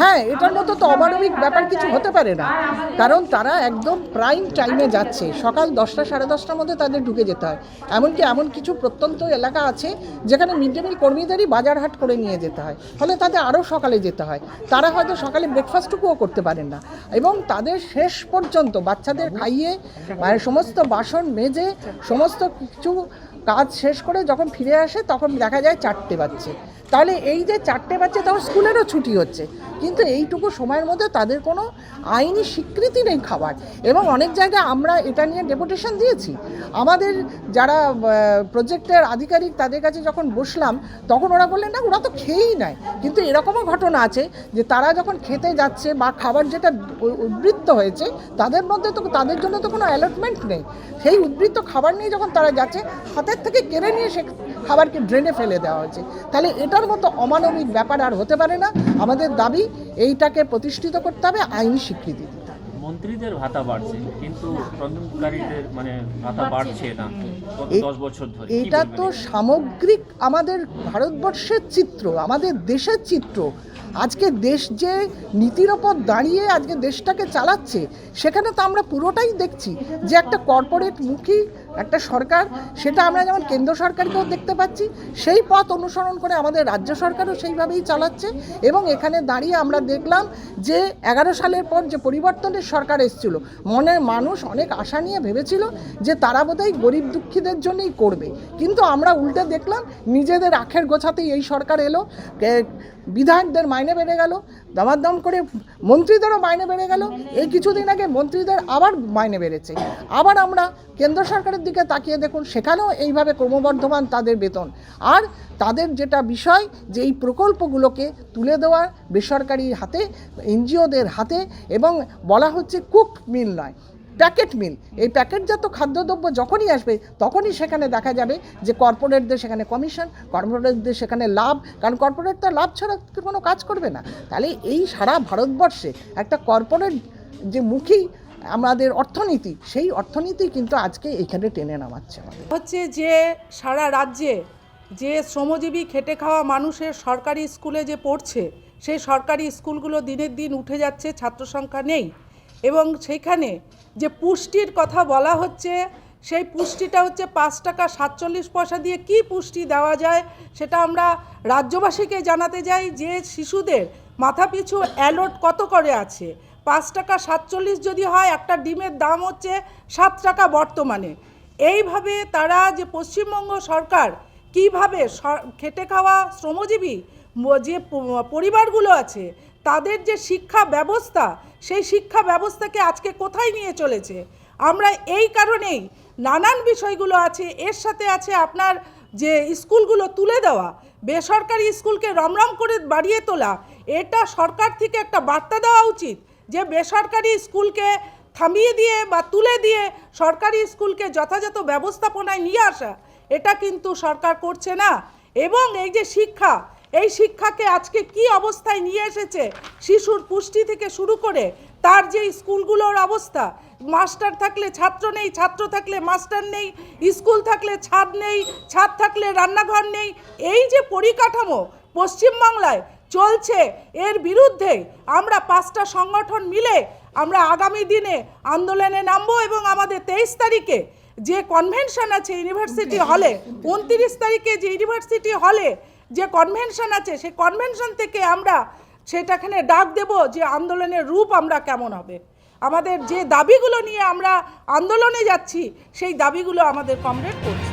হ্যাঁ এটার মতো তো অমানবিক ব্যাপার কিছু হতে পারে না। কারণ তারা একদম প্রাইম টাইমে যাচ্ছে। সকাল দশটা, সাড়ে দশটার মধ্যে তাদের ঢুকে যেতে হয়। এমনকি এমন কিছু প্রত্যন্ত এলাকা আছে, যেখানে মিড ডে মিল কর্মীদেরই বাজার হাট করে নিয়ে যেতে হয়। ফলে তাদের আরও সকালে যেতে হয়। তারা হয়তো সকালে ব্রেকফাস্টটুকুও করতে পারেন না। এবং তাদের শেষ পর্যন্ত বাচ্চাদের খাইয়ে মানে সমস্ত বাসন মেজে, সমস্ত কিছু কাজ শেষ করে যখন ফিরে আসে, তখন দেখা যায় চারটে বাচ্চে তাহলে এই যে চারটে বাচ্চা তখন স্কুলেরও ছুটি হচ্ছে। কিন্তু এইটুকু সময়ের মধ্যে তাদের কোনো আইনি স্বীকৃতি নেই খাবার। এবং অনেক জায়গায় আমরা এটা নিয়ে ডেপুটেশন দিয়েছি। আমাদের যারা প্রজেক্টের আধিকারিক তাদের কাছে যখন বসলাম, তখন ওরা বললেন, না, ওরা তো খেয়েই নেয়। কিন্তু এরকমও ঘটনা আছে যে তারা যখন খেতে যাচ্ছে বা খাবার যেটা উদ্বৃত্ত হয়েছে, তাদের মধ্যে তো, তাদের জন্য তো কোনো অ্যালটমেন্ট নেই। সেই উদ্বৃত্ত খাবার নিয়ে যখন তারা যাচ্ছে, হাতের থেকে কেড়ে নিয়ে সে খাবারকে ড্রেনে ফেলে দেওয়া হয়েছে। তাহলে এটার মতো অমানবিক ব্যাপার আর হতে পারে না। আমাদের দাবি এইটাকে প্রতিষ্ঠিত করতে হবে আইনি স্বীকৃতি দিতে মন্ত্রীদের ভাতা বাড়ছে কিন্তু রন্ধনকারীদের মানে ভাতা বাড়ছে। না। গত দশ বছর ধরে। এটা তো সামগ্রিক আমাদের ভারতবর্ষের চিত্র আমাদের দেশের চিত্র। আজকে দেশ যে নীতির ওপর দাঁড়িয়ে আজকে দেশটাকে চালাচ্ছে সেখানে তো আমরা পুরোটাই দেখছি যে একটা কর্পোরেট মুখী একটা সরকার, সেটা আমরা যেমন কেন্দ্র সরকারকেও দেখতে পাচ্ছি, সেই পথ অনুসরণ করে আমাদের রাজ্য সরকারও সেইভাবেই চালাচ্ছে এবং এখানে দাঁড়িয়ে আমরা দেখলাম যে এগারো সালের পর যে পরিবর্তনের সরকার এসেছিল, মনে মানুষ অনেক আশা নিয়ে ভেবেছিল যে তারা বোধহয় গরিব দুঃখীদের জন্যই করবে। কিন্তু আমরা উল্টে দেখলাম নিজেদের আখের গোছাতেই এই সরকার এলো বিধায়কদের মাইনে বেড়ে গেল, দামাদাম করে মন্ত্রীদেরও মাইনে বেড়ে গেল, এই কিছুদিন আগে মন্ত্রীদের আবার মাইনে বেড়েছে। আবার আমরা কেন্দ্র সরকারের দিকে তাকিয়ে দেখুন, সেখানেও এইভাবে ক্রমবর্ধমান তাদের বেতন। আর তাদের যেটা বিষয়, যে এই প্রকল্পগুলোকে তুলে দেওয়ার বেসরকারি হাতে, এনজিওদের হাতে এবং বলা হচ্ছে কুক মিল নয়, প্যাকেট মিল। এই প্যাকেটজাত খাদ্যদ্রব্য যখনই আসবে, তখনই সেখানে দেখা যাবে যে কর্পোরেটদের সেখানে কমিশন, কর্পোরেটদের সেখানে লাভ, কারণ কর্পোরেট তো লাভ ছাড়া কোনো কাজ করবে না। তাহলে এই সারা ভারতবর্ষে একটা কর্পোরেট যে মুখী আমাদের অর্থনীতি, সেই অর্থনীতি কিন্তু আজকে এখানে টেনে নামাচ্ছে হচ্ছে যে সারা রাজ্যে যে শ্রমজীবী খেটে খাওয়া মানুষের সরকারি স্কুলে যে পড়ছে, সেই সরকারি স্কুলগুলো দিনের দিন উঠে যাচ্ছে, ছাত্র সংখ্যা নেই। এবং সেইখানে যে পুষ্টির কথা বলা হচ্ছে, সেই পুষ্টিটা হচ্ছে পাঁচ টাকা সাতচল্লিশ পয়সা দিয়ে কি পুষ্টি দেওয়া যায়, সেটা আমরা রাজ্যবাসীকে জানাতে যাই যে শিশুদের মাথাপিছু অ্যালোট কত করে আছে? পাঁচ টাকা সাতচল্লিশ যদি হয়, একটা ডিমের দাম হচ্ছে সাত টাকা বর্তমানে। এইভাবে তারা যে পশ্চিমবঙ্গ সরকার কীভাবে খেটে খাওয়া শ্রমজীবী যে পরিবারগুলো আছে, তাদের যে শিক্ষা ব্যবস্থা, সেই শিক্ষা ব্যবস্থাকে আজকে কোথায় নিয়ে চলেছে? আমরা এই কারণেই নানান বিষয়গুলো আছে, এর সাথে আছে আপনার যে স্কুলগুলো তুলে দেওয়া, বেসরকারি স্কুলকে রমরম করে বাড়িয়ে তোলা, এটা সরকার থেকে একটা বার্তা দেওয়া উচিত। যে বেসরকারি স্কুলকে থামিয়ে দিয়ে বা তুলে দিয়ে সরকারি স্কুলকে যথাযথ ব্যবস্থাপনায় নিয়ে আসা, এটা কিন্তু সরকার করছে না। এবং এই যে শিক্ষা, এই শিক্ষাকে আজকে কি অবস্থায় নিয়ে এসেছে, শিশুর পুষ্টি থেকে শুরু করে তার যে স্কুলগুলোর অবস্থা, মাস্টার থাকলে ছাত্র নেই, ছাত্র থাকলে মাস্টার নেই, স্কুল থাকলে ছাদ নেই, ছাদ থাকলে রান্নাঘর নেই, এই যে পরিকাঠামো পশ্চিমবাংলায় চলছে। এর বিরুদ্ধে আমরা পাঁচটা সংগঠন মিলে আমরা আগামী দিনে আন্দোলনে নামবো এবং আমাদের তেইশ তারিখে যে কনভেনশন আছে ইউনিভার্সিটি হলে উনত্রিশ তারিখে যে ইউনিভার্সিটি হলে যে কনভেনশন আছে সেই কনভেনশন থেকে আমরা সেটাখানে ডাক দেব যে আন্দোলনের রূপ আমরা কেমন হবে। আমাদের যে দাবিগুলো নিয়ে আমরা আন্দোলনে যাচ্ছি সেই দাবিগুলো আমাদের কমরেড করছে।